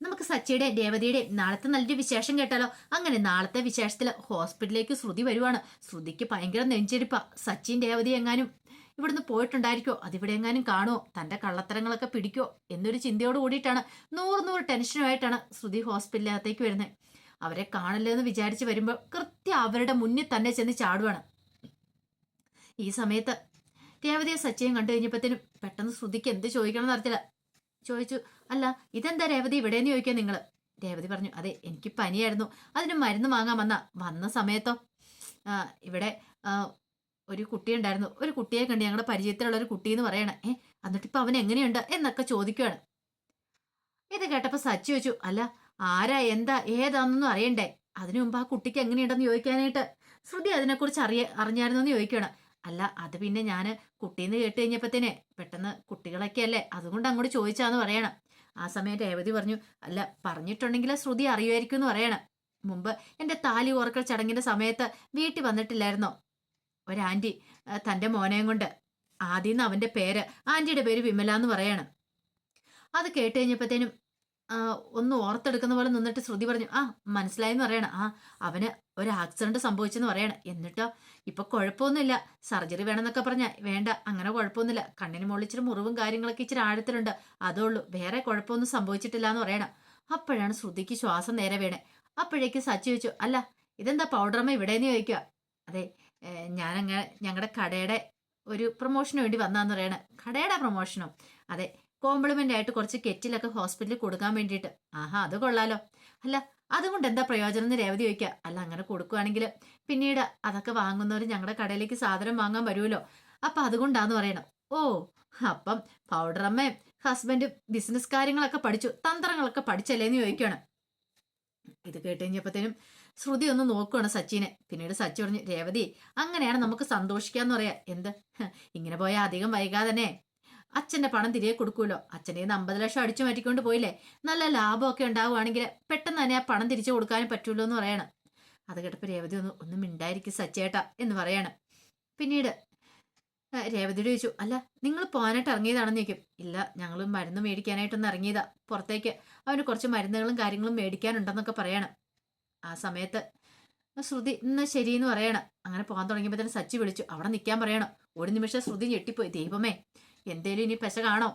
നമുക്ക് സച്ചിയുടെ രേവതിയുടെ നാളത്തെ നല്ലൊരു വിശേഷം കേട്ടാലോ? അങ്ങനെ നാളത്തെ വിശേഷത്തിൽ ഹോസ്പിറ്റലിലേക്ക് ശ്രുതി വരുവാണ്. ശ്രുതിക്ക് ഭയങ്കര നെഞ്ചെടുപ്പാ. സച്ചിൻ രേവതി എങ്ങാനും ഇവിടുന്ന് പോയിട്ടുണ്ടായിരിക്കോ? അതിവിടെ എങ്ങാനും കാണുമോ തന്റെ കള്ളത്തരങ്ങളൊക്കെ പിടിക്കോ? എന്നൊരു ചിന്തയോട് കൂടിയിട്ടാണ്. നൂറ് നൂറ് ടെൻഷനുമായിട്ടാണ് ശ്രുതി ഹോസ്പിറ്റലിനകത്തേക്ക് വരുന്നത് അവരെ കാണില്ല എന്ന് വിചാരിച്ച് വരുമ്പോൾ കൃത്യം അവരുടെ മുന്നിൽ തന്നെ ചെന്ന് ചാടുവാണ്. ഈ സമയത്ത് രേവതിയെ സച്ചിയും കണ്ടു കഴിഞ്ഞപ്പോഴത്തേനും പെട്ടെന്ന് ശ്രുതിക്ക് എന്ത് ചോദിക്കണം എന്നറിയത്തില്ല ചോദിച്ചു അല്ല ഇതെന്താ രേവതി ഇവിടെയെന്ന് ചോദിക്കാൻ നിങ്ങൾ രേവതി പറഞ്ഞു അതെ എനിക്ക് പനിയായിരുന്നു. അതിന് മരുന്ന് വാങ്ങാൻ വന്ന. വന്ന സമയത്തോ? ഇവിടെ ഒരു കുട്ടിയുണ്ടായിരുന്നു ഒരു കുട്ടിയെ കണ്ട് ഞങ്ങളുടെ പരിചയത്തിലുള്ള ഒരു കുട്ടി എന്ന് പറയണേ ഏ എന്നിട്ട് ഇപ്പൊ അവൻ എങ്ങനെയുണ്ട്? എന്നൊക്കെ ചോദിക്കുകയാണ് ഇത് കേട്ടപ്പോ സച്ചി വെച്ചു അല്ല ആരാ? എന്താ? ഏതാണെന്നൊന്നും അറിയണ്ടേ? അതിനു മുമ്പ് ആ കുട്ടിക്ക് എങ്ങനെയുണ്ടെന്ന് ചോദിക്കാനായിട്ട്? ശ്രുതി അതിനെക്കുറിച്ച് അറിയ അറിഞ്ഞായിരുന്നു എന്ന് ചോദിക്കുകയാണ് അല്ല അത് പിന്നെ ഞാൻ കുട്ടീന്ന് കേട്ട് കഴിഞ്ഞപ്പത്തേനെ പെട്ടെന്ന് കുട്ടികളൊക്കെ അല്ലേ അതുകൊണ്ട് അങ്ങോട്ട് ചോദിച്ചാന്ന് പറയണം. ആ സമയം രേവതി പറഞ്ഞു അല്ല പറഞ്ഞിട്ടുണ്ടെങ്കിൽ ശ്രുതി അറിയുമായിരിക്കും എന്ന് പറയണം. മുമ്പ് എന്റെ താലി ഓർക്കൽ ചടങ്ങിന്റെ സമയത്ത് വീട്ടിൽ വന്നിട്ടില്ലായിരുന്നോ? ഒരാന്റി തന്റെ മോനെയും കൊണ്ട്. ആദ്യം അവന്റെ പേര് ആന്റിയുടെ പേര് വിമല എന്ന് പറയണം. അത് കേട്ട് കഴിഞ്ഞപ്പോഴത്തേനും ഒന്ന് ഓർത്തെടുക്കുന്ന പോലെ നിന്നിട്ട് ശ്രുതി പറഞ്ഞു ആ മനസ്സിലായെന്ന് പറയണം. ആ അവന് ഒരു ആക്സിഡന്റ് സംഭവിച്ചെന്ന് പറയണം. എന്നിട്ടോ ഇപ്പൊ കുഴപ്പമൊന്നുമില്ല. സർജറി വേണമെന്നൊക്കെ പറഞ്ഞ വേണ്ട അങ്ങനെ കുഴപ്പമൊന്നുമില്ല. കണ്ണിന് മുകളിൽ മുറിവും കാര്യങ്ങളൊക്കെ ഇച്ചിരി ആഴത്തിലുണ്ട്. അതേ ഉള്ളൂ. വേറെ കുഴപ്പമൊന്നും സംഭവിച്ചിട്ടില്ല എന്ന് പറയണം. അപ്പോഴാണ് ശ്രുതിക്ക് ശ്വാസം നേരെ വേണേ. അപ്പോഴേക്ക് സച്ചി ചോദിച്ചു അല്ല ഇതെന്താ പൗഡറമ്മ ഇവിടെയെന്ന് ചോദിക്കുക അതെ ഞാനങ്ങനെ ഞങ്ങളുടെ കടയുടെ ഒരു പ്രൊമോഷന് വേണ്ടി വന്നാന്ന് പറയണേ. കടയുടെ പ്രൊമോഷനോ അതെ കോംപ്ലിമെന്റ് ആയിട്ട് കുറച്ച് കെറ്റിലൊക്കെ ഹോസ്പിറ്റലിൽ കൊടുക്കാൻ വേണ്ടിയിട്ട്. ആഹാ അത് കൊള്ളാലോ. അല്ല അതുകൊണ്ട് എന്താ പ്രയോജനം എന്ന് രേവതി ചോദിക്കുക അല്ല അങ്ങനെ കൊടുക്കുവാണെങ്കിൽ പിന്നീട് അതൊക്കെ വാങ്ങുന്നവർ ഞങ്ങളുടെ കടയിലേക്ക് സാധനം വാങ്ങാൻ വരുമല്ലോ. അപ്പൊ അതുകൊണ്ടാന്ന് പറയണം. ഓ അപ്പം പൗഡർ പൗഡറമ്മയും ഹസ്ബൻഡ് ബിസിനസ് കാര്യങ്ങളൊക്കെ പഠിച്ചു. തന്ത്രങ്ങളൊക്കെ പഠിച്ചല്ലേ എന്ന് ചോദിക്കുകയാണ് ഇത് കേട്ട് കഴിഞ്ഞപ്പോഴത്തേനും ശ്രുതി ഒന്ന് നോക്കുകയാണ് സച്ചിനെ. പിന്നീട് സച്ചി പറഞ്ഞു രേവതി അങ്ങനെയാണ് നമുക്ക് സന്തോഷിക്കാന്ന് പറയാ. എന്ത്? ഇങ്ങനെ പോയാൽ അധികം വൈകാതെ തന്നെ അച്ഛന്റെ പണം തിരികെ കൊടുക്കുമല്ലോ അച്ഛനെ നിന്ന് അമ്പത് ലക്ഷം അടിച്ചു മാറ്റിക്കൊണ്ട് പോയില്ലേ? നല്ല ലാഭമൊക്കെ ഉണ്ടാവുകയാണെങ്കിൽ പെട്ടെന്ന് തന്നെ ആ പണം തിരിച്ചു കൊടുക്കാനും പറ്റുമല്ലോ എന്ന് പറയണം. അത് കേട്ടപ്പോൾ രേവതി ഒന്ന് ഒന്നും മിണ്ടായിരിക്കും സച്ചേട്ട എന്ന് പറയാണ്. പിന്നീട് രേവതിയോട് ചോദിച്ചു അല്ല നിങ്ങൾ പോകാനായിട്ട് ഇറങ്ങിയതാണെന്ന് ചോദിക്കും. ഇല്ല ഞങ്ങൾ മരുന്ന് മേടിക്കാനായിട്ടൊന്ന് ഇറങ്ങിയതാ പുറത്തേക്ക്. അവന് കുറച്ച് മരുന്നുകളും കാര്യങ്ങളും മേടിക്കാനുണ്ടെന്നൊക്കെ പറയണം. ആ സമയത്ത് ശ്രുതി ഇന്ന് ശരിയെന്ന് പറയണം. അങ്ങനെ പോകാൻ തുടങ്ങിയപ്പോൾ തന്നെ സച്ചി വിളിച്ചു അവിടെ നിൽക്കാൻ പറയണം. ഒരു നിമിഷം ശ്രുതി ഞെട്ടിപ്പോയി ദൈവമേ എന്തേലും ഇനി പെശ കാണോ?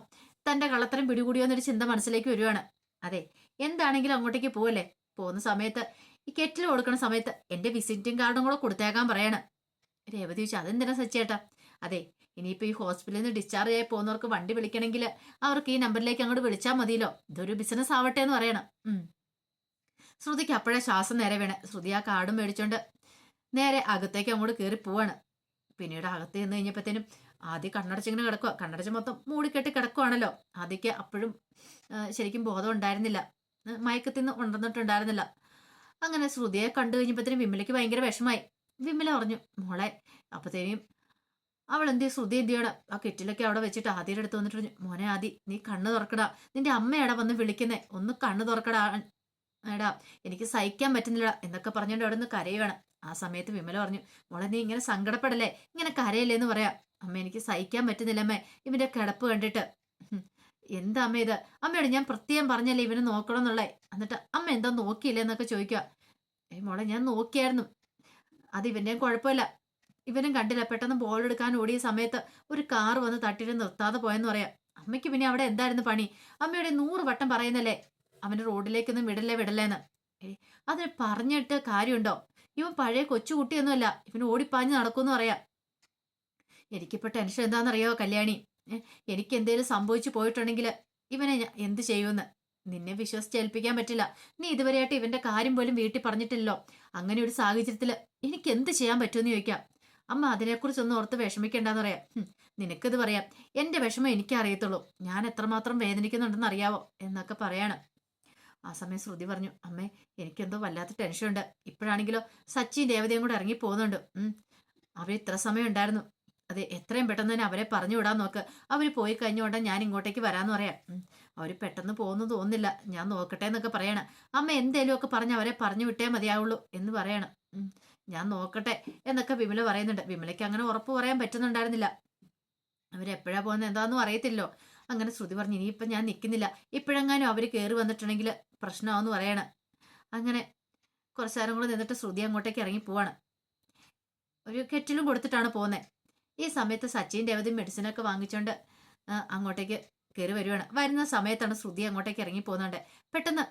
തന്റെ കള്ളത്തരം പിടികൂടിയോ എന്നൊരു ചിന്ത മനസ്സിലേക്ക് വരുവാണ്. അതെ എന്താണെങ്കിലും അങ്ങോട്ടേക്ക് പോവല്ലേ? പോകുന്ന സമയത്ത് ഈ കെറ്റിൽ കൊടുക്കുന്ന സമയത്ത് എന്റെ വിസിറ്റിംഗ് കാർഡും കൂടെ കൊടുത്തേക്കാൻ പറയാണ്. രേവതി ചോദിച്ചു അതെന്തിനാ സച്ചേട്ടാ അതെ ഇനിയിപ്പോ ഈ ഹോസ്പിറ്റലിൽ നിന്ന് ഡിസ്ചാർജ് ആയി പോകുന്നവർക്ക് വണ്ടി വിളിക്കണമെങ്കിൽ അവർക്ക് ഈ നമ്പറിലേക്ക് അങ്ങോട്ട് വിളിച്ചാൽ മതിയല്ലോ. ഇതൊരു ബിസിനസ് ആവട്ടെ എന്ന് പറയണം. ശ്രുതിക്ക് അപ്പോഴേ ശ്വാസം നേരെ വേണം. ശ്രുതി ആ കാർഡും മേടിച്ചോണ്ട് നേരെ അകത്തേക്ക് അങ്ങോട്ട് കയറി പോവാണ്. പിന്നീട് അകത്ത് നിന്ന് കഴിഞ്ഞപ്പോഴത്തേനും ആദ്യം കണ്ണടച്ചിങ്ങനെ കിടക്കുക കണ്ണടച്ച് മൊത്തം മൂടിക്കെട്ടി കിടക്കുവാണല്ലോ. ആദ്യക്ക് അപ്പോഴും ശരിക്കും ബോധം ഉണ്ടായിരുന്നില്ല. മയക്കത്തിൽ നിന്ന് ഉണർന്നിട്ടുണ്ടായിരുന്നില്ല. അങ്ങനെ ശ്രുതിയെ കണ്ടു കഴിഞ്ഞപ്പോഴത്തേനും വിമലയ്ക്ക് ഭയങ്കര വിഷമായി. വിമല പറഞ്ഞു മോളെ അപ്പത്തേനും അവൾ എന്ത്? ശ്രുതി എന്ത് ചെയ്യണം ആ കെറ്റിലൊക്കെ അവിടെ വെച്ചിട്ട് ആദ്യയുടെ അടുത്ത് വന്നിട്ട് പറഞ്ഞു മോനെ ആദി നീ കണ്ണ് തുറക്കടാ. നിന്റെ അമ്മയാടാ വന്ന് വിളിക്കുന്നേ. ഒന്ന് കണ്ണ് തുറക്കടാ എടാ. എനിക്ക് സഹിക്കാൻ പറ്റുന്നില്ല എന്നൊക്കെ പറഞ്ഞുകൊണ്ട് അവിടെ നിന്ന് കരയുവാണ്. ആ സമയത്ത് വിമല പറഞ്ഞു മോളെ നീ ഇങ്ങനെ സങ്കടപ്പെടല്ലേ? ഇങ്ങനെ കരയല്ലേ എന്ന് പറയാം. അമ്മ എനിക്ക് സഹിക്കാൻ പറ്റുന്നില്ല അമ്മേ. ഇവന്റെ കിടപ്പ് കണ്ടിട്ട്. എന്താ അമ്മ ഇത്? അമ്മയോട് ഞാൻ പ്രത്യേകം പറഞ്ഞല്ലേ ഇവനെ നോക്കണം എന്നുള്ളേ എന്നിട്ട് അമ്മ എന്താ നോക്കിയില്ലേ എന്നൊക്കെ ചോദിക്കുക ഏ മോളെ ഞാൻ നോക്കിയായിരുന്നു. അത് ഇവന്റെയും കുഴപ്പമില്ല. ഇവനും കണ്ടില്ല. പെട്ടെന്ന് ബോൾ എടുക്കാൻ ഓടിയ സമയത്ത് ഒരു കാർ വന്ന് തട്ടിട്ട് നിർത്താതെ പോയെന്ന് പറയാം. അമ്മയ്ക്ക് പിന്നെ അവിടെ എന്തായിരുന്നു പണി? അമ്മയുടെ നൂറ് വട്ടം പറയുന്നല്ലേ? അവന് റോഡിലേക്കൊന്നും വിടല്ലേ വിടല്ലേന്ന്. അത് പറഞ്ഞിട്ട് കാര്യമുണ്ടോ? ഇവൻ പഴയ കൊച്ചുകുട്ടിയൊന്നുമല്ല. ഇവൻ ഓടിപ്പാഞ്ഞ് നടക്കുമെന്ന് പറയാം. എനിക്കിപ്പോ ടെൻഷൻ എന്താണെന്നറിയോ കല്യാണി? എനിക്ക് എന്തേലും സംഭവിച്ചു പോയിട്ടുണ്ടെങ്കിൽ ഇവനെ ഞാൻ എന്ത് ചെയ്യുമെന്ന്? നിന്നെ വിശ്വസിച്ചേൽപ്പിക്കാൻ പറ്റില്ല. നീ ഇതുവരെയായിട്ട് ഇവന്റെ കാര്യം പോലും വീട്ടിൽ പറഞ്ഞിട്ടില്ലല്ലോ. അങ്ങനെ ഒരു സാഹചര്യത്തിൽ എനിക്ക് എന്ത് ചെയ്യാൻ പറ്റുമെന്ന് ചോദിക്കാം. അമ്മ അതിനെക്കുറിച്ചൊന്നും ഓർത്ത് വിഷമിക്കേണ്ടെന്ന് പറയാം നിനക്കിത് പറയാം. എന്റെ വിഷമം എനിക്കേ അറിയത്തുള്ളൂ. ഞാൻ എത്രമാത്രം വേദനിക്കുന്നുണ്ടെന്ന് അറിയാവോ എന്നൊക്കെ പറയാണ്. ആ സമയം ശ്രുതി പറഞ്ഞു അമ്മേ എനിക്കെന്തോ വല്ലാത്ത ടെൻഷനുണ്ട് ഇപ്പോഴാണെങ്കിലോ സച്ചിൻ ദേവതയും കൂടെ ഇറങ്ങി പോകുന്നുണ്ട്. അവർ ഇത്ര സമയം ഉണ്ടായിരുന്നു. അതെ എത്രയും പെട്ടെന്ന് തന്നെ അവരെ പറഞ്ഞു വിടാൻ നോക്ക്. അവർ പോയി കഴിഞ്ഞുകൊണ്ട് ഞാൻ ഇങ്ങോട്ടേക്ക് വരാന്ന് പറയാം. അവർ പെട്ടെന്ന് പോകുന്നു തോന്നില്ല ഞാൻ നോക്കട്ടെ എന്നൊക്കെ പറയണം. അമ്മ എന്തേലും ഒക്കെ പറഞ്ഞ് അവരെ പറഞ്ഞു വിട്ടേ മതിയാവുള്ളൂ എന്ന് പറയണം. ഞാൻ നോക്കട്ടെ എന്നൊക്കെ വിമല പറയുന്നുണ്ട്. വിമലയ്ക്ക് അങ്ങനെ ഉറപ്പ് പറയാൻ പറ്റുന്നുണ്ടായിരുന്നില്ല. അവരെപ്പോഴാ പോകുന്നത് എന്താണെന്നും അറിയത്തില്ലോ അങ്ങനെ ശ്രുതി പറഞ്ഞു ഇനിയിപ്പം ഞാൻ നിൽക്കുന്നില്ല ഇപ്പോഴെങ്ങാനും അവർ കയറി വന്നിട്ടുണ്ടെങ്കിൽ പ്രശ്നമാവെന്ന് പറയണം. അങ്ങനെ കുറച്ച് നേരം കൂടെ നിന്നിട്ട് ശ്രുതി അങ്ങോട്ടേക്ക് ഇറങ്ങി പോവാണ്. ഒരു കെറ്റിലും കൊടുത്തിട്ടാണ് പോകുന്നത് ഈ സമയത്ത് സച്ചിൻ രേവതി മെഡിസിനൊക്കെ വാങ്ങിച്ചുകൊണ്ട് അങ്ങോട്ടേക്ക് കയറി വരുവാണ്. വരുന്ന സമയത്താണ് ശ്രുതി അങ്ങോട്ടേക്ക് ഇറങ്ങി പോകുന്നുണ്ട്. പെട്ടെന്ന്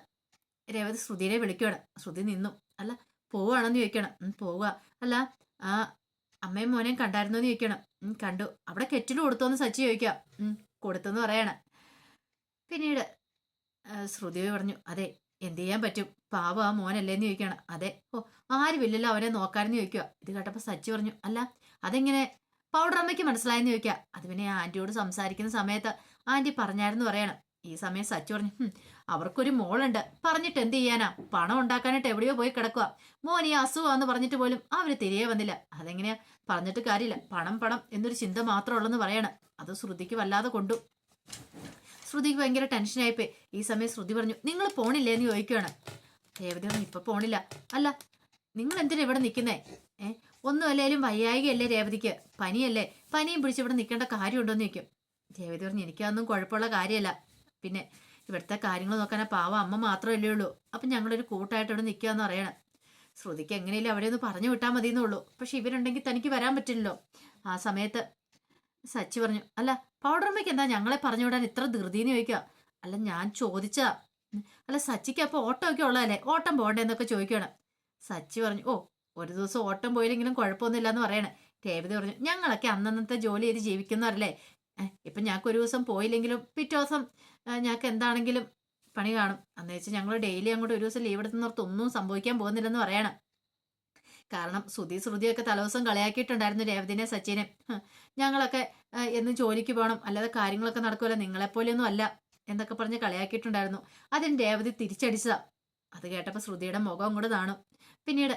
രേവതി ശ്രുതിനെ വിളിക്കുവാണ്. ശ്രുതി നിന്നു. അല്ല പോവാണെന്ന് ചോദിക്കണം. പോവുക. അല്ല ആ അമ്മയും മോനെയും കണ്ടായിരുന്നു എന്ന് ചോദിക്കണം കണ്ടു. അവിടെ കെറ്റിൽ കൊടുത്തോന്ന് സച്ചി ചോദിക്കാം. "ഉം, കൊടുത്തെന്ന് പറയണം. പിന്നീട് ശ്രുതി പറഞ്ഞു അതെ എന്ത് ചെയ്യാൻ പറ്റും? പാവ ആ മോനല്ലേന്ന് ചോദിക്കണം. അതെ ഓ ആരുമില്ലല്ലോ അവനെ നോക്കാനെന്ന് ചോദിക്കുക ഇത് കേട്ടപ്പോൾ സച്ചി പറഞ്ഞു അല്ല അതെങ്ങനെ പൗഡർ അമ്മയ്ക്ക് മനസ്സിലായെന്ന് ചോദിക്കുക അത് പിന്നെ ആന്റിയോട് സംസാരിക്കുന്ന സമയത്ത് ആന്റി പറഞ്ഞായിരുന്നു പറയണം. ഈ സമയം സച്ച് പറഞ്ഞു "ഹും, അവർക്കൊരു മോളുണ്ട്. പറഞ്ഞിട്ട് എന്ത് ചെയ്യാനാ? പണം ഉണ്ടാക്കാനായിട്ട് എവിടെയോ പോയി കിടക്കുക മോൻ ഈ അസുഖമാന്ന് പറഞ്ഞിട്ട് പോലും അവർ തിരികെ വന്നില്ല. അതെങ്ങനെയാ? പറഞ്ഞിട്ട് കാര്യമില്ല. പണം പണം എന്നൊരു ചിന്ത മാത്രമേ ഉള്ളെന്ന് പറയണം. അത് ശ്രുതിക്ക് വല്ലാതെ കൊണ്ടു. ശ്രുതിക്ക് ഭയങ്കര ടെൻഷനായിപ്പോയി. ഈ സമയം ശ്രുതി പറഞ്ഞു നിങ്ങൾ പോണില്ലേ എന്ന് ചോദിക്കുകയാണ് പറഞ്ഞു ഇപ്പൊ പോണില്ല. അല്ല നിങ്ങൾ എന്തിനാ ഇവിടെ നിൽക്കുന്നേ? ഏ ഒന്നും അല്ലേലും വയ്യായികയല്ലേ രേവതിക്ക്? പനിയല്ലേ? പനിയും പിടിച്ച് ഇവിടെ നിൽക്കേണ്ട കാര്യമുണ്ടോയെന്ന് ചോദിക്കും. രേവതി പറഞ്ഞു എനിക്കതൊന്നും കുഴപ്പമുള്ള കാര്യമല്ല. പിന്നെ ഇവിടുത്തെ കാര്യങ്ങൾ നോക്കാനാ പാവ അമ്മ മാത്രമല്ലേ ഉള്ളൂ. അപ്പം ഞങ്ങളൊരു കൂട്ടായിട്ട് ഇവിടെ നിൽക്കുകയെന്ന് പറയണം. ശ്രുതിക്ക് എങ്ങനെയല്ലേ അവിടെ ഒന്ന് പറഞ്ഞു വിട്ടാൽ മതി എന്നുള്ളൂ പക്ഷെ ഇവരുണ്ടെങ്കിൽ തനിക്ക് വരാൻ പറ്റില്ലല്ലോ. ആ സമയത്ത് സച്ചി പറഞ്ഞു അല്ല പൗഡർമ്മയ്ക്ക് എന്താ ഞങ്ങളെ പറഞ്ഞു വിടാൻ ഇത്ര ധൃതിന്ന് ചോദിക്കുക? അല്ല ഞാൻ ചോദിച്ചാ അല്ല സച്ചിക്ക് അപ്പോൾ ഓട്ടമൊക്കെ ഉള്ളതല്ലേ? ഓട്ടം പോകണ്ടേ? എന്നൊക്കെ ചോദിക്കുകയാണ്. സച്ചി പറഞ്ഞു ഓ ഒരു ദിവസം ഓട്ടം പോയില്ലെങ്കിലും കുഴപ്പമൊന്നുമില്ല എന്ന് പറയണേ. രേവതി പറഞ്ഞു ഞങ്ങളൊക്കെ അന്നന്നത്തെ ജോലി ചെയ്ത് ജീവിക്കുന്നവരല്ലേ ഇപ്പൊ ഞങ്ങൾക്ക് ഒരു ദിവസം പോയില്ലെങ്കിലും പിറ്റേ ദിവസം ഞങ്ങൾക്ക് എന്താണെങ്കിലും പണി കാണും. അന്ന് വെച്ചാൽ ഞങ്ങൾ ഡെയിലി അങ്ങോട്ട് ഒരു ദിവസം ലീവ് എടുത്തുന്നവർക്ക് ഒന്നും സംഭവിക്കാൻ പോകുന്നില്ലെന്ന് പറയണം. കാരണം ശ്രുതി ശ്രുതിയൊക്കെ തലേദിവസം കളിയാക്കിയിട്ടുണ്ടായിരുന്നു രേവതിനെ സച്ചിനെ. ഞങ്ങളൊക്കെ എന്ന് ജോലിക്ക് പോകണം. അല്ലാതെ കാര്യങ്ങളൊക്കെ നടക്കുമല്ലോ നിങ്ങളെപ്പോലെയൊന്നും അല്ല എന്നൊക്കെ പറഞ്ഞ് കളിയാക്കിയിട്ടുണ്ടായിരുന്നു. അതിന് രേവതി തിരിച്ചടിച്ചതാ. അത് കേട്ടപ്പോൾ ശ്രുതിയുടെ മുഖം അങ്ങോട്ട് കാണും പിന്നീട്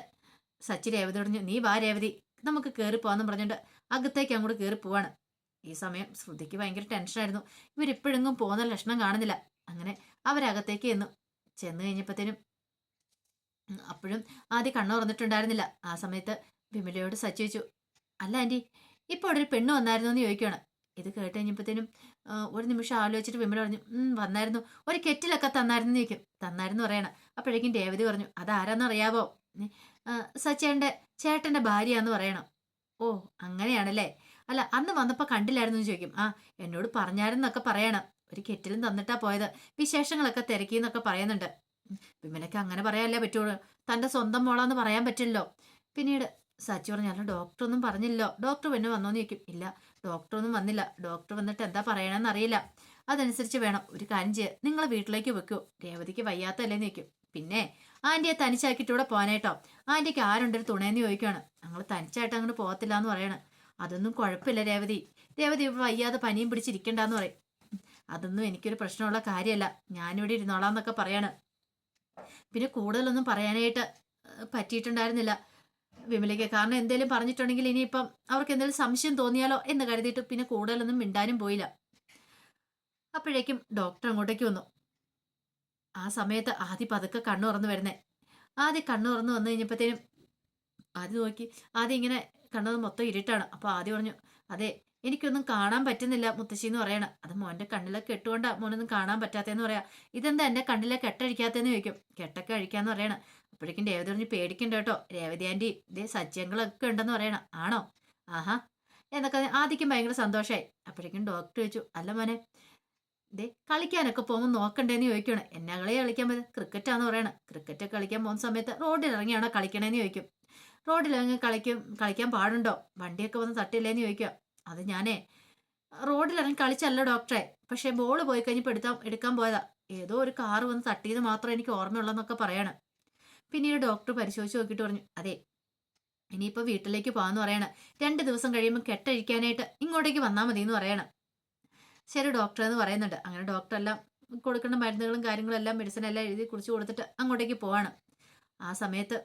സച്ചി രേവതി പറഞ്ഞു നീ വാ രേവതി നമുക്ക് കയറി പോവാന്ന് പറഞ്ഞിട്ട് അകത്തേക്ക് അങ്ങോട്ട് കയറി പോവാണ്. ഈ സമയം ശ്രുതിക്ക് ഭയങ്കര ടെൻഷനായിരുന്നു ഇവരിപ്പോഴെങ്ങും പോകുന്ന ലക്ഷണം കാണുന്നില്ല. അങ്ങനെ അവരകത്തേക്ക് ചെന്നു. ചെന്ന് കഴിഞ്ഞപ്പോഴത്തേനും അപ്പോഴും ആദ്യം കണ്ണു തുറന്നിട്ടുണ്ടായിരുന്നില്ല. ആ സമയത്ത് വിമലയോട് സച്ചി വെച്ചു അല്ല ആന്റി ഇപ്പോൾ അവിടെ ഒരു പെണ്ണ് വന്നായിരുന്നു എന്ന് ചോദിക്കുകയാണ്. ഇത് കേട്ട് കഴിഞ്ഞപ്പോഴത്തേനും ഒരു നിമിഷം ആലോചിച്ചിട്ട് വിമല പറഞ്ഞു വന്നായിരുന്നു. ഒരു കെറ്റിലൊക്കെ തന്നായിരുന്നു ചോദിക്കും. തന്നായിരുന്നു പറയണം. അപ്പോഴേക്കും രേവതി പറഞ്ഞു അതാരാന്ന് അറിയാവോ ഉം, ചേട്ടന്റെ ഭാര്യയാന്ന് പറയണം. ഓ അങ്ങനെയാണല്ലേ? അല്ല അന്ന് വന്നപ്പോൾ കണ്ടില്ലായിരുന്നു എന്ന് ചോദിക്കും. ആ എന്നോട് പറഞ്ഞായിരുന്നൊക്കെ പറയണം. ഒരു കെറ്റിലും തന്നിട്ടാ പോയത്. വിശേഷങ്ങളൊക്കെ തിരക്കി എന്നൊക്കെ പറയുന്നുണ്ട് വിമനൊക്കെ അങ്ങനെ പറയാനല്ലേ പറ്റുള്ളൂ. തന്റെ സ്വന്തം മോളാന്ന് പറയാൻ പറ്റില്ലല്ലോ. പിന്നീട് സച്ചി പറഞ്ഞു അല്ല ഡോക്ടർ ഒന്നും പറഞ്ഞില്ലല്ലോ. ഡോക്ടർ പിന്നെ വന്നോന്ന് ചോദിക്കും. ഇല്ല ഡോക്ടറൊന്നും വന്നില്ല. ഡോക്ടർ വന്നിട്ട് എന്താ പറയണമെന്ന് അറിയില്ല. അതനുസരിച്ച് വേണം. ഒരു കാര്യം ചെയ്യുക നിങ്ങളെ വീട്ടിലേക്ക് വെക്കൂ. രേവതിക്ക് വയ്യാത്തല്ലേന്ന് ചോദിക്കും. പിന്നെ ആന്റിയെ തനിച്ചാക്കിയിട്ട് ഇവിടെ പോകാനായിട്ടോ ആന്റിക്ക് ആരുണ്ടൊരു തുണേന്ന് ചോദിക്കുകയാണ് ഞങ്ങൾ തനിച്ചായിട്ട് അങ്ങോട്ട് പോകത്തില്ല എന്ന് പറയണം. അതൊന്നും കുഴപ്പമില്ല രേവതി. രേവതി ഇവിടെ വയ്യാതെ പനിയും പിടിച്ചിരിക്കണ്ടെന്ന് പറയും. അതൊന്നും എനിക്കൊരു പ്രശ്നമുള്ള കാര്യമല്ല. ഞാനിവിടെ ഇരുന്നോളാം എന്നൊക്കെ പറയാണ്. പിന്നെ കൂടുതലൊന്നും പറയാനായിട്ട് പറ്റിയിട്ടുണ്ടായിരുന്നില്ല. വിമലയ്ക്ക് കാരണം എന്തേലും പറഞ്ഞിട്ടുണ്ടെങ്കിൽ ഇനിയിപ്പം അവർക്ക് എന്തെങ്കിലും സംശയം തോന്നിയാലോ എന്ന് കരുതിയിട്ട് പിന്നെ കൂടുതലൊന്നും മിണ്ടാനും പോയില്ല. അപ്പോഴേക്കും ഡോക്ടർ അങ്ങോട്ടേക്ക് വന്നു. ആ സമയത്ത് ആദ്യം പതുക്കെ കണ്ണു തുറന്നു വരുന്നേ. ആദ്യം കണ്ണു തുറന്നു വന്നു കഴിഞ്ഞപ്പോഴത്തേനും ആദ്യം നോക്കി. ആദ്യം ഇങ്ങനെ കണ്ണത് മൊത്തം ഇരുട്ടാണ്. അപ്പോൾ ആദ്യം പറഞ്ഞു അതെ എനിക്കൊന്നും കാണാൻ പറ്റുന്നില്ല മുത്തശ്ശി എന്ന് പറയണം. അത് മോന്റെ കണ്ണിലൊക്കെ കെട്ടുകൊണ്ടാ മോനൊന്നും കാണാൻ പറ്റാത്തതെന്ന് പറയാം. ഇതെന്താ എന്റെ കണ്ണിലെ കെട്ടഴിക്കാത്തതെന്ന് ചോദിക്കും. കെട്ടൊക്കെ അഴിക്കാന്ന് പറയണം. അപ്പോഴേക്കും രേവതി പറഞ്ഞ് പേടിക്കണ്ട കേട്ടോ. രേവതി ആന്റി ഇതേ സജ്ജങ്ങളൊക്കെ ഉണ്ടെന്ന് പറയണം. ആണോ? ആഹാ. എന്നൊക്കെ ആദ്യം ഭയങ്കര സന്തോഷമായി അപ്പോഴേക്കും ഡോക്ടർ ചോദിച്ചു അല്ല മോനെ ദേ കളിക്കാനൊക്കെ പോകുമ്പോൾ നോക്കണ്ടേന്ന് ചോദിക്കുകയാണ് എന്നാ കളി കളിക്കാൻ പറ്റും. ക്രിക്കറ്റാന്ന് പറയണം. ക്രിക്കറ്റ് കളിക്കാൻ പോകുന്ന സമയത്ത് റോഡിൽ ഇറങ്ങിയാണോ കളിക്കണേന്ന് ചോദിക്കും. റോഡിൽ ഇറങ്ങി കളിക്കും കളിക്കാൻ പാടുണ്ടോ? വണ്ടിയൊക്കെ വന്ന് തട്ടില്ലേന്ന് ചോദിക്കുക അത് ഞാനേ റോഡിൽ ഇറങ്ങി കളിച്ചല്ല ഡോക്ടറെ. പക്ഷേ ബോൾ പോയി കഴിഞ്ഞപ്പോൾ എടുത്താൽ എടുക്കാൻ പോയതാ. ഏതോ ഒരു കാറ് വന്ന് തട്ടിയത് മാത്രം എനിക്ക് ഓർമ്മയുള്ളെന്നൊക്കെ പറയാണ്. പിന്നീട് ഡോക്ടർ പരിശോധിച്ച് നോക്കിയിട്ട് പറഞ്ഞു അതെ ഇനിയിപ്പോൾ വീട്ടിലേക്ക് പോകാമെന്ന് പറയണം. രണ്ട് ദിവസം കഴിയുമ്പോൾ കെട്ടഴിക്കാനായിട്ട് ഇങ്ങോട്ടേക്ക് വന്നാൽ മതി എന്ന് പറയണം. ശരി ഡോക്ടർ എന്ന് പറയുന്നുണ്ട്. അങ്ങനെ ഡോക്ടർ എല്ലാം കൊടുക്കേണ്ട മരുന്നുകളും കാര്യങ്ങളും എല്ലാം മെഡിസിൻ എല്ലാം എഴുതി കുറിച്ച് കൊടുത്തിട്ട് അങ്ങോട്ടേക്ക് പോവാണ്. ആ സമയത്ത്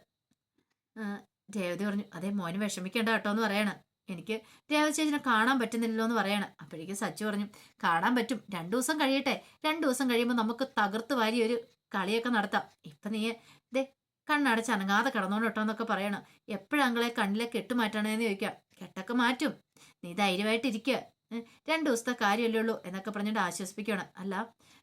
രേവതി പറഞ്ഞു അതേ മോന് വിഷമിക്കേണ്ട കേട്ടോ എന്ന് പറയണം. എനിക്ക് രേവതി ചേച്ചിനെ കാണാൻ പറ്റുന്നില്ലല്ലോ എന്ന് പറയണം. അപ്പോഴേക്കും സച്ചു പറഞ്ഞു കാണാൻ പറ്റും. രണ്ടു ദിവസം കഴിയട്ടെ. രണ്ടു ദിവസം കഴിയുമ്പോൾ നമുക്ക് തകർത്ത് വാരി ഒരു കളിയൊക്കെ നടത്താം. ഇപ്പൊ നീ ദേ കണ്ണടച്ച് അനങ്ങാതെ കിടന്നോണ്ട് കേട്ടോ എന്നൊക്കെ പറയണം. എപ്പോഴങ്ങളെ കണ്ണിലെ കെട്ട് ചോദിക്കാം. കെട്ടൊക്കെ മാറ്റും. നീ ധൈര്യമായിട്ടിരിക്കുക രണ്ട് ദിവസത്തെ കാര്യമല്ലേ ഉള്ളൂ എന്നൊക്കെ പറഞ്ഞിട്ട് ആശ്വസിപ്പിക്കുകയാണ്. അല്ല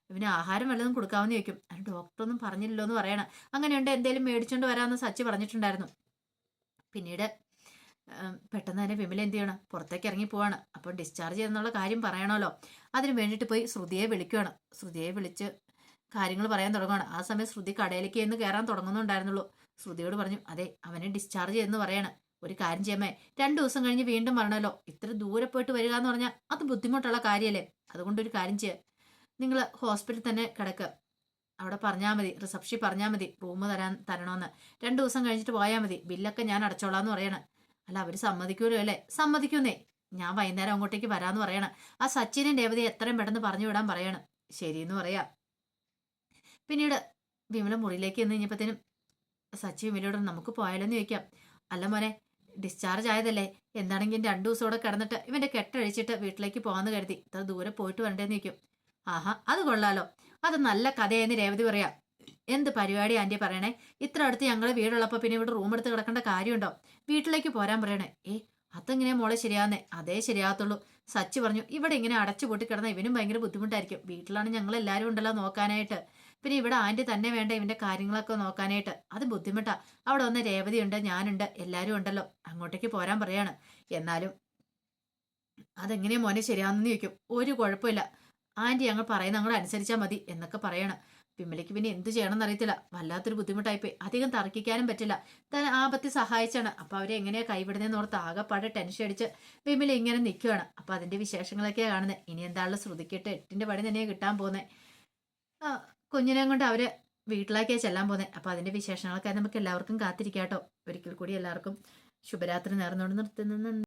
ഇവന് ആഹാരം വല്ലതും കൊടുക്കാമെന്ന് ചോദിക്കും. അത് ഡോക്ടറൊന്നും പറഞ്ഞില്ലല്ലോ എന്ന് പറയണം. അങ്ങനെയുണ്ട് എന്തേലും മേടിച്ചോണ്ട് വരാമെന്ന് സച്ചി പറഞ്ഞിട്ടുണ്ടായിരുന്നു. പിന്നീട് പെട്ടെന്ന് തന്നെ വിമല എന്ത് ചെയ്യണം? പുറത്തേക്ക് ഇറങ്ങി പോവാണ്. അപ്പോൾ ഡിസ്ചാർജ് ചെയ്യുന്നുള്ള കാര്യം പറയണമല്ലോ. അതിന് വേണ്ടിയിട്ട് പോയി ശ്രുതിയെ വിളിക്കുവാണ്. ശ്രുതിയെ വിളിച്ച് കാര്യങ്ങൾ പറയാൻ തുടങ്ങുകയാണ് ആ സമയം ശ്രുതി കടയിലേക്ക് എന്ന് കയറാൻ തുടങ്ങുന്നുണ്ടായിരുന്നുള്ളൂ. ശ്രുതിയോട് പറഞ്ഞു അതെ അവനെ ഡിസ്ചാർജ് ചെയ്തെന്ന് പറയാണ്. ഒരു കാര്യം ചെയ്യാമേ രണ്ടു ദിവസം കഴിഞ്ഞ് വീണ്ടും വരണമല്ലോ. ഇത്ര ദൂരെ പോയിട്ട് വരിക എന്ന് പറഞ്ഞാൽ അത് ബുദ്ധിമുട്ടുള്ള കാര്യമല്ലേ അതുകൊണ്ട് ഒരു കാര്യം ചെയ്യുക നിങ്ങൾ ഹോസ്പിറ്റലിൽ തന്നെ കിടക്കുക അവിടെ പറഞ്ഞാൽ മതി റിസപ്ഷൻ പറഞ്ഞാൽ മതി റൂം തരാൻ തരണമെന്ന്. രണ്ടു ദിവസം കഴിഞ്ഞിട്ട് പോയാൽ മതി ബില്ലൊക്കെ ഞാൻ അടച്ചോളാം എന്ന് പറയണം. അല്ല അവർ സമ്മതിക്കൂലോ അല്ലേ? സമ്മതിക്കുന്നേ. ഞാൻ വൈകുന്നേരം അങ്ങോട്ടേക്ക് വരാമെന്ന് പറയണം. ആ സച്ചിനും രേവതി എത്രയും പെട്ടെന്ന് പറഞ്ഞു വിടാൻ പറയണം. ശരിയെന്ന് പറയാ. പിന്നീട് വിമല മുറിയിലേക്ക് എന്ന് കഴിഞ്ഞപ്പോഴത്തേനും സച്ചി വിമലയോട് നമുക്ക് പോയാലോന്ന് ചോദിക്കാം. അല്ല മോനെ ഡിസ്ചാർജ് ആയതല്ലേ? എന്താണെങ്കിൽ രണ്ടു ദിവസം കൂടെ കിടന്നിട്ട് ഇവന്റെ കെട്ടഴിച്ചിട്ട് വീട്ടിലേക്ക് പോകാന്ന് കരുതി. ഇത്ര ദൂരെ പോയിട്ട് വരണ്ടേന്ന് നിൽക്കും ആഹാ അത് കൊള്ളാലോ. അത് നല്ല കഥയെന്ന് രേവതി പറയാം. എന്ത് പരിപാടി ആന്റി പറയണേ? ഇത്ര അടുത്ത് ഞങ്ങൾ വീടുള്ളപ്പോ പിന്നെ ഇവിടെ റൂം എടുത്ത് കിടക്കേണ്ട കാര്യമുണ്ടോ? വീട്ടിലേക്ക് പോരാൻ പറയണേ. ഏ അതെങ്ങനെ മോളെ ശരിയാന്നേ അതേ ശരിയാകത്തുള്ളൂ. സച്ചി പറഞ്ഞു ഇവിടെ ഇങ്ങനെ അടച്ചു പൂട്ടി കിടന്ന ഇവനും ഭയങ്കര ബുദ്ധിമുട്ടായിരിക്കും. വീട്ടിലാണ് ഞങ്ങൾ എല്ലാവരും ഉണ്ടല്ലോ നോക്കാനായിട്ട്. പിന്നെ ഇവിടെ ആന്റി തന്നെ വേണ്ട ഇവന്റെ കാര്യങ്ങളൊക്കെ നോക്കാനായിട്ട്. അത് ബുദ്ധിമുട്ടാ. അവിടെ ഒന്ന് രേവതി ഉണ്ട് ഞാനുണ്ട് എല്ലാരും ഉണ്ടല്ലോ. അങ്ങോട്ടേക്ക് പോരാൻ പറയാണ്. എന്നാലും അതെങ്ങനെയാ മോനെ ശരിയാണെന്ന് ചോദിക്കും. ഒരു കുഴപ്പമില്ല. ആന്റി ഞങ്ങൾ പറയുന്ന ഞങ്ങൾ അനുസരിച്ചാൽ മതി എന്നൊക്കെ പറയണം. വിമലയ്ക്ക് പിന്നെ എന്ത് ചെയ്യണമെന്ന് അറിയത്തില്ല. വല്ലാത്തൊരു ബുദ്ധിമുട്ടായിപ്പോയി. അധികം തർക്കിക്കാനും പറ്റില്ല. താൻ ആപത്തി സഹായിച്ചാണ്. അപ്പൊ അവരെ എങ്ങനെയാ കൈവിടുന്നതെന്ന് ഓർത്ത് ആകെപ്പാടെ ടെൻഷൻ അടിച്ച് വിമല ഇങ്ങനെ നിൽക്കുകയാണ് അപ്പൊ അതിന്റെ വിശേഷങ്ങളൊക്കെയാണ് കാണുന്നത് ഇനി എന്താണല്ലോ ശ്രുതിക്കിട്ട് എട്ടിന്റെ പണി തന്നെയാണ് കിട്ടാൻ പോകുന്നത് കുഞ്ഞിനെ കൊണ്ട് അവർ വീട്ടിലേക്കാ ചെല്ലാൻ പോകുന്നത് അപ്പൊ അതിന്റെ വിശേഷങ്ങളൊക്കെ നമുക്ക് എല്ലാവർക്കും കാത്തിരിക്കാട്ടോ. ഒരിക്കൽ കൂടി എല്ലാവർക്കും ശുഭരാത്രി നേർന്നുകൊണ്ട് നിർത്തുന്നു.